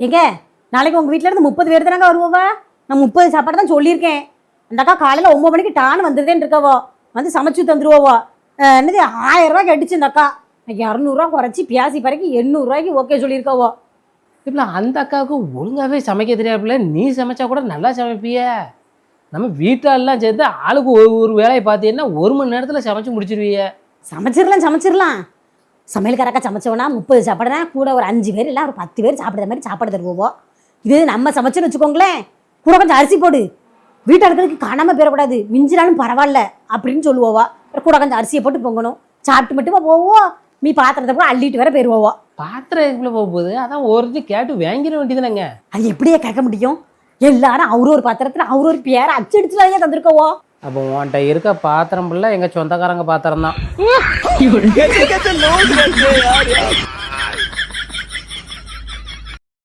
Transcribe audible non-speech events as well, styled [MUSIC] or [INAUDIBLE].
எங்க நாளைக்கு உங்க வீட்ல இருந்து முப்பது பேர் தானங்க வருவோவா நான் முப்பது சாப்பாடு தான் சொல்லியிருக்கேன். அந்த அக்கா காலையில ஒன்பது மணிக்கு டான்னு வந்துருதேன்னு இருக்கவோ வந்து சமைச்சு தந்துருவோவோ என்னது ஆயிரம் ரூபாய் கட்டுச்சு இந்த அக்கா. இரநூறுவா குறைச்சி பியாசி பறக்கி எண்ணூறுரூவாய்க்கு ஓகே சொல்லியிருக்கவோ இப்போ அந்த அக்காவுக்கு ஒழுங்காவே சமைக்க தெரியாதுல நீ சமைச்சா கூட நல்லா சமைப்பிய. நம்ம வீட்டாலெல்லாம் சேர்ந்து ஆளுக்கு ஒரு ஒரு வேலையை பார்த்தீங்கன்னா ஒரு மணி நேரத்தில் சமைச்சு முடிச்சிருவீங்க சமைச்சிடலாம் சமைச்சிடலாம் சமையல்காரக்கா சமைச்சோன்னா முப்பது சாப்பாடுனா கூட ஒரு அஞ்சு பேர் இல்லை ஒரு பத்து பேர் சாப்பிட்ற மாதிரி சாப்பாடு தருவோம் இது நம்ம சமைச்சோன்னு வச்சுக்கோங்களேன். கூட கொஞ்சம் அரிசி போடு. வீட்டில் இருக்கிறதுக்கு காணாமல் போயிடக்கூடாது. மிஞ்சினாலும் பரவாயில்ல அப்படின்னு சொல்லுவோவா. கூட கொஞ்சம் அரிசியை போட்டு பொங்கணும். சாப்பிட்டு மட்டுமா போவோம் மீ பாத்திரத்தை கூட அள்ளிட்டு வேற போயிடுவோவா பாத்திரம் எதுக்குள்ள போக போகுது? அதான் ஒருத்தர் கேட்டு வாங்கிட வேண்டியதுனங்க அது எப்படியே கேட்க முடியும்? எல்லாரும் அவரு ஒரு பாத்திரத்தில் அவரு ஒரு பேரை அச்சடிச்சுலாம் தந்திருக்கவோ. அப்போ உன்கிட்ட இருக்க பாத்திரம் ஃபுல்லாக எங்கள் சொந்தக்காரங்க பாத்திரம் தான் [LAUGHS]